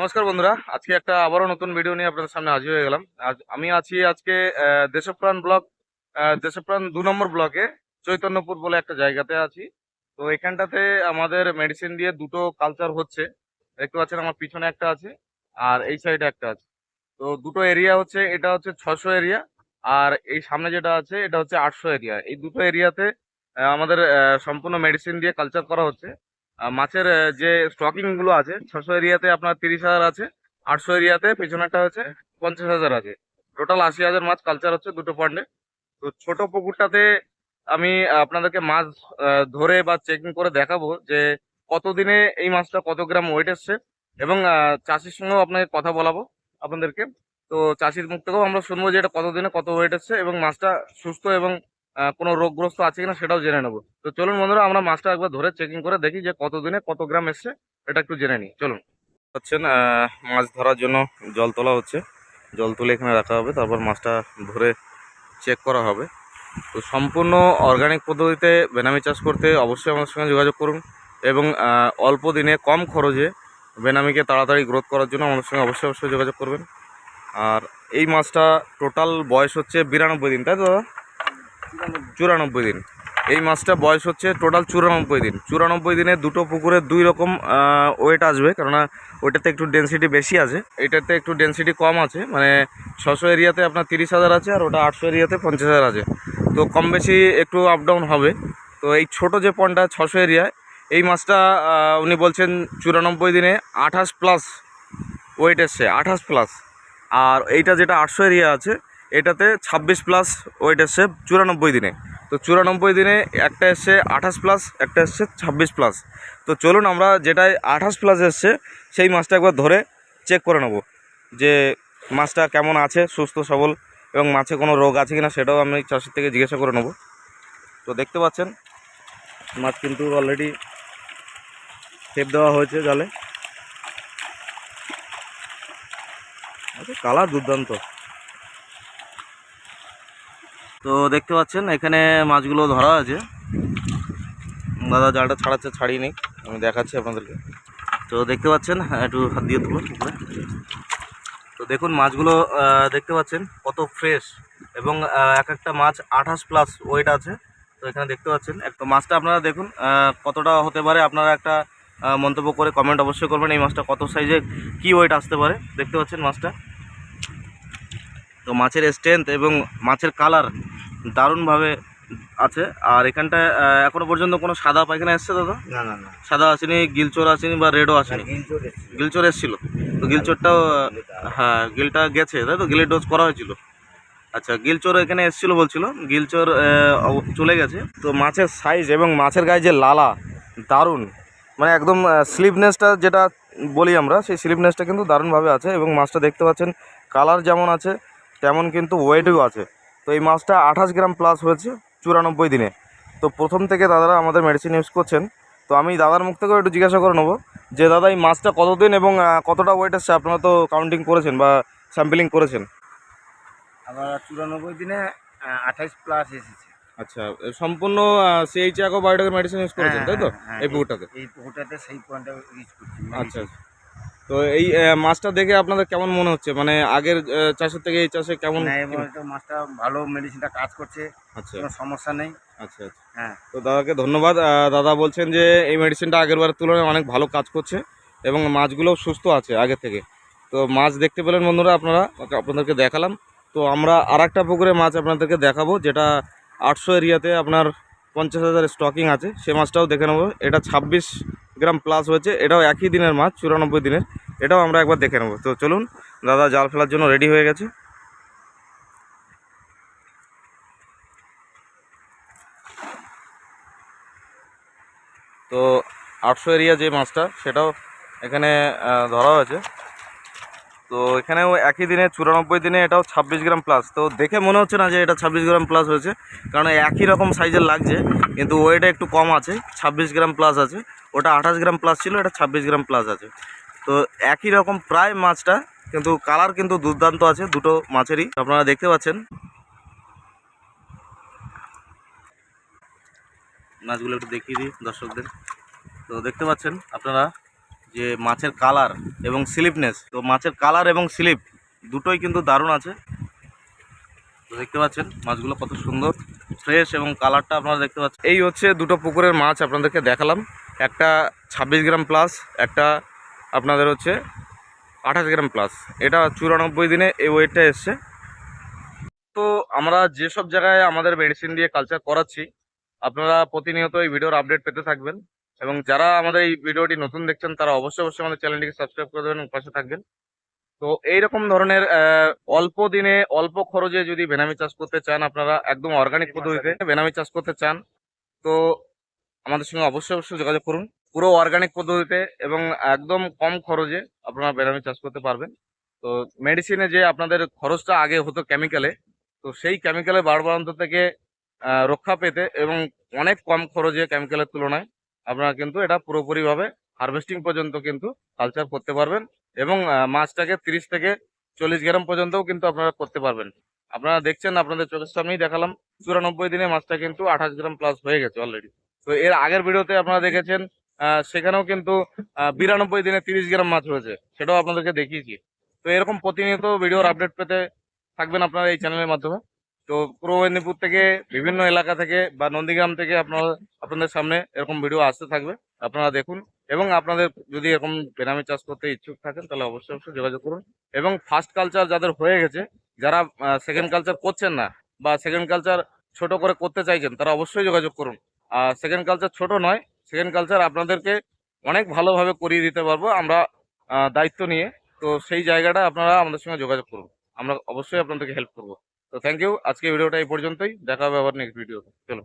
নমস্কার বন্ধুরা, আজকে একটা আবারও নতুন ভিডিও নিয়ে আপনাদের সামনে হাজির হয়ে গেলাম। আজ আমি আছি আজকে দেশপ্রাণ ব্লক দেশপ্রাণ দু নম্বর ব্লকে চৈতন্যপুর বলে একটা জায়গাতে আছি। তো এখানটাতে আমাদের মেডিসিন দিয়ে দুটো কালচার হচ্ছে। দেখতে পাচ্ছেন আমার পিছনে একটা আছে, আর এই সাইডে একটা আছে। তো দুটো এরিয়া হচ্ছে, এটা হচ্ছে ছশো এরিয়া আর এই সামনে যেটা আছে, এটা হচ্ছে আটশো এরিয়া এই দুটো এরিয়াতে আমাদের সম্পূর্ণ মেডিসিন দিয়ে কালচার করা হচ্ছে। মাছের যে স্টকিংগুলো আছে, ছশো এরিয়াতে আপনার তিরিশ হাজার আছে, আটশো এরিয়াতে পেছনেরটা হচ্ছে পঞ্চাশ হাজার আছে। টোটাল আশি হাজার মাছ কালচার হচ্ছে দুটো পয়েন্টে তো ছোট পুকুরটাতে আমি আপনাদেরকে মাছ ধরে বা চেকিং করে দেখাবো যে কতদিনে এই মাছটা কত গ্রাম ওয়েট এসছে এবং চাষির সঙ্গেও আপনাকে কথা বলাবো আপনাদেরকে। তো চাষির মুখ থেকেও আমরা শুনব যে এটা কতদিনে কত ওয়েট এসছে এবং মাছটা সুস্থ এবং কোনো রোগগ্রস্ত আছে কিনা সেটাও জেনে নেব। তো চলুন বন্ধুরা, আমরা মাছটা একবার ধরে চেকিং করে দেখি যে কতদিনে কত গ্রাম এসছে, এটা একটু জেনে নিই। চলুন। হচ্ছেন মাছ ধরার জন্য জল তোলা হচ্ছে। জল তুলে এখানে রাখা হবে, তারপর মাছটা ধরে চেক করা হবে। তো সম্পূর্ণ অর্গানিক পদ্ধতিতে বেনামি চাষ করতে অবশ্যই আমাদের সঙ্গে যোগাযোগ করুন এবং অল্প দিনে কম খরচে বেনামিকে তাড়াতাড়ি গ্রোথ করার জন্য আমাদের সঙ্গে অবশ্যই অবশ্যই যোগাযোগ করবেন। আর এই মাছটা টোটাল বয়স হচ্ছে বিরানব্বই দিন, তাই তো দাদা? চুরানব্বই দিন। এই মাছটা বয়স হচ্ছে টোটাল চুরানব্বই দিন। চুরানব্বই দিনে দুটো পুকুরে দুই রকম ওয়েট আসবে, কেননা ওইটাতে একটু ডেন্সিটি বেশি আছে। এটাতে একটু ডেন্সিটি কম আছে মানে ছশো এরিয়াতে আপনার তিরিশ হাজার আছে আর ওটা আটশো এরিয়াতে পঞ্চাশ হাজার আছে। তো কম বেশি একটু আপ ডাউন হবে। তো এই ছোট যে পনটা ছশো এরিয়ায় এই মাছটা উনি বলছেন চুরানব্বই দিনে আঠাশ প্লাস ওয়েট এসছে, আঠাশ প্লাস আর এইটা যেটা আটশো এরিয়া আছে, এটাতে ছাব্বিশ প্লাস ওয়েট এসছে চুরানব্বই দিনে। তো চুরানব্বই দিনে একটা এসছে আঠাশ প্লাস একটা এসছে ছাব্বিশ প্লাস তো চলুন আমরা যেটায় আঠাশ প্লাস এসছে, সেই মাছটা একবার ধরে চেক করে নেব যে মাছটা কেমন আছে, সুস্থ, সবল এবং মাছে কোনো রোগ আছে কিনা সেটাও আমি চাষির থেকে জিজ্ঞাসা করে নেব। তো দেখতে পাচ্ছেন, মাছ কিন্তু অলরেডি টেপ দেওয়া হয়েছে জালে। কালার দুর্দান্ত। তো দেখতে পাচ্ছেন এখানে মাছগুলো ধরা আছে। দাদা জালটা ছাড়াচ্ছে ছাড়িয়ে নেই আমি দেখাচ্ছি আপনাদেরকে। তো দেখতে পাচ্ছেন হ্যাঁ, একটু হাত দিয়ে তুলো উপরে। তো দেখুন মাছগুলো দেখতে পাচ্ছেন কত ফ্রেশ এবং এক একটা মাছ আঠাশ প্লাস ওয়েট আছে। তো এখানে দেখতে পাচ্ছেন তো মাছটা আপনারা দেখুন কতটা হতে পারে আপনারা একটা মন্তব্য করে কমেন্ট অবশ্যই করবেন এই মাছটা কত সাইজে কি ওয়েট আসতে পারে। দেখতে পাচ্ছেন মাছটা। তো মাছের স্ট্রেংথ এবং মাছের কালার দারুণভাবে আছে। আর এখানটায় এখনও পর্যন্ত কোনো সাদা পায়খানা এসছে দাদা? না না না। সাদা আসেনি গিলচোর আসেনি বা রেডও আসেনি? গিলচোর এসছে। এসেছিল। তো গিলচোরটাও হ্যাঁ গিলটা গেছে তাই তো? গিলের ডোজ করা হয়েছিল। আচ্ছা গিলচোর এখানে এসেছিল বলছিল। গিলচোর চলে গেছে। তো মাছের সাইজ এবং মাছের গায়ে যে লালা দারুণ। মানে একদম স্লিপনেসটা যেটা বলি আমরা সেই স্লিপনেসটা কিন্তু দারুণভাবে আছে এবং মাছটা দেখতে পাচ্ছেন কালার যেমন আছে তেমন কিন্তু ওয়েটও আছে। এই মাছটা আঠাশ গ্রাম প্লাস হয়েছে চুরানব্বই দিনে। তো প্রথম থেকে দাদারা আমাদের মেডিসিন ইউজ করছেন। তো আমি দাদার মুখ থেকেও একটু জিজ্ঞাসা করে নেব যে দাদা এই মাছটা কতদিন এবং কতটা ওয়েট আসছে আপনারা তো কাউন্টিং করেছেন বা স্যাম্পলিং করেছেন। আবার চুরানব্বই দিনে আঠাইশ প্লাস এসেছে। আচ্ছা সম্পূর্ণ একো বায়োটেকের মেডিসিন ইউজ করেছেন তাই তো? হ্যাঁ, হ্যাঁ, এই পুকুরটাতে? এই পুকুরটাতে সেই পয়েন্টটা ইউজ করছি। আচ্ছা আচ্ছা। তো এই মাছটা দেখে আপনাদের কেমন মনে হচ্ছে? মানে আগের চাষের থেকে এই চাষে কেমন মাছটা ভালো মেডিসিনটা কাজ করছে। আচ্ছা। কোনো সমস্যা নেই। আচ্ছা আচ্ছা। হ্যাঁ। তো দাদাকে ধন্যবাদ। দাদা বলছেন যে এই মেডিসিনটা আগের বারের তুলনায় অনেক ভালো কাজ করছে এবং মাছগুলোও সুস্থ আছে আগে থেকে। তো মাছ দেখতে পেলেন বন্ধুরা আপনারা আপনাদেরকে দেখালাম। তো আমরা আর একটা পুকুরে মাছ আপনাদেরকে দেখাবো যেটা আটশো এরিয়াতে আপনার পঞ্চাশ হাজার স্টকিং আছে। সে মাছটাও দেখে নেব। এটা ছাব্বিশ গ্রাম প্লাস হয়েছে, এটাও একই দিনের মাছ, চুরানব্বই দিনের, এটাও আমরা একবার দেখে নেব। তো চলুন, দাদা জাল ফেলার জন্য রেডি হয়ে গেছে। তো আটশো এরিয়া যে মাছটা, সেটাও এখানে ধরা হয়েছে। তো এখানেও একই দিনে, চুরানব্বই দিনে এটাও ছাব্বিশ গ্রাম প্লাস তো দেখে মনে হচ্ছে না যে এটা ছাব্বিশ গ্রাম প্লাস হয়েছে, কারণ একই রকম সাইজের লাগছে, কিন্তু ওয়েটা একটু কম আছে, ছাব্বিশ গ্রাম প্লাস আছে। ওটা আঠাশ গ্রাম প্লাস ছিল, এটা ছাব্বিশ গ্রাম প্লাস আছে। তো একই রকম প্রায় মাছটা, কিন্তু কালার কিন্তু দুর্দান্ত আছে, দুটো মাছেরই। আপনারা দেখতে পাচ্ছেন। মাছগুলো একটু দেখিয়ে দিই দর্শকদের। তো দেখতে পাচ্ছেন আপনারা যে মাছের কালার এবং স্লিপনেস। তো মাছের কালার এবং স্লিপ দুটোই কিন্তু দারুণ আছে। তো দেখতে পাচ্ছেন মাছগুলো কত সুন্দর, ফ্রেশ এবং কালারটা আপনারা দেখতে পাচ্ছেন। এই হচ্ছে দুটো পুকুরের মাছ আপনাদেরকে দেখালাম। একটা ছাব্বিশ গ্রাম প্লাস, একটা আপনাদের হচ্ছে আঠাশ গ্রাম প্লাস। এটা চুরানব্বই দিনে এই ওয়েটটা এসছে। তো আমরা যেসব জায়গায় আমাদের মেডিসিন দিয়ে কালচার করাচ্ছি, আপনারা প্রতিনিয়ত এই ভিডিওর আপডেট পেতে থাকবেন। এবং যারা আমাদের এই ভিডিওটি নতুন দেখছেন, তারা অবশ্যই অবশ্যই আমাদের চ্যানেলটিকে সাবস্ক্রাইব করে দেবেন পাশে থাকবেন। তো এইরকম ধরনের অল্প দিনে, অল্প খরচে যদি বেনামি চাষ করতে চান আপনারা, একদম অর্গানিক পদ্ধতিতে বেনামি চাষ করতে চান, তো আমাদের সঙ্গে অবশ্যই অবশ্যই যোগাযোগ করুন। পুরো অর্গানিক পদ্ধতিতে এবং একদম কম খরচে আপনারা বেনামি চাষ করতে পারবেন। তো মেডিসিনে যে আপনাদের খরচটা আগে হতো কেমিক্যালে তো সেই কেমিক্যালের বাড়বাড়ন্ত থেকে রক্ষা পেতে এবং অনেক কম খরচে কেমিক্যালের তুলনায় আপনারা কিন্তু এটা পুরোপুরিভাবে হারভেস্টিং পর্যন্ত কিন্তু কালচার করতে পারবেন এবং মাছটাকে তিরিশ থেকে চল্লিশ গ্রাম পর্যন্তও কিন্তু আপনারা করতে পারবেন। আপনারা দেখছেন, আপনাদের চোখের সামনেই দেখালাম, চুরানব্বই দিনে মাছটা কিন্তু আঠাশ গ্রাম প্লাস হয়ে গেছে অলরেডি তো এর আগের ভিডিওতে আপনারা দেখেছেন সেখানেও কিন্তু বিরানব্বই দিনে তিরিশ গ্রাম মাছ হয়েছে, সেটাও আপনাদেরকে দেখিয়েছি। তো এরকম প্রতিনিয়ত ভিডিওর আপডেট পেতে থাকবেন আপনারা এই চ্যানেলের মাধ্যমে। তো পূর্ব মেদিনীপুর থেকে বিভিন্ন এলাকা থেকে বা নন্দীগ্রাম থেকে আপনারা, আপনাদের সামনে এরকম ভিডিও আসতে থাকবে। আপনারা দেখুন এবং আপনাদের যদি এরকম বেনামি চাষ করতে ইচ্ছুক থাকেন, তাহলে অবশ্যই অবশ্যই যোগাযোগ করুন। এবং ফার্স্ট কালচার যাদের হয়ে গেছে, যারা সেকেন্ড কালচার করছেন না বা সেকেন্ড কালচার ছোট করে করতে চাইছেন, তারা অবশ্যই যোগাযোগ করুন। আর সেকেন্ড কালচার ছোট নয় সেকেন্ড কালচার আপনাদেরকে অনেক ভালোভাবে করিয়ে দিতে পারব আমরা দায়িত্ব নিয়ে। তো সেই জায়গাটা আপনারা আমাদের সঙ্গে যোগাযোগ করুন। আমরা অবশ্যই আপনাদেরকে হেল্প করব। তো থ্যাংক ইউ আজকে ভিডিওটা এই পর্যন্তই। দেখা হবে আবার নেক্সট ভিডিওতে চলো।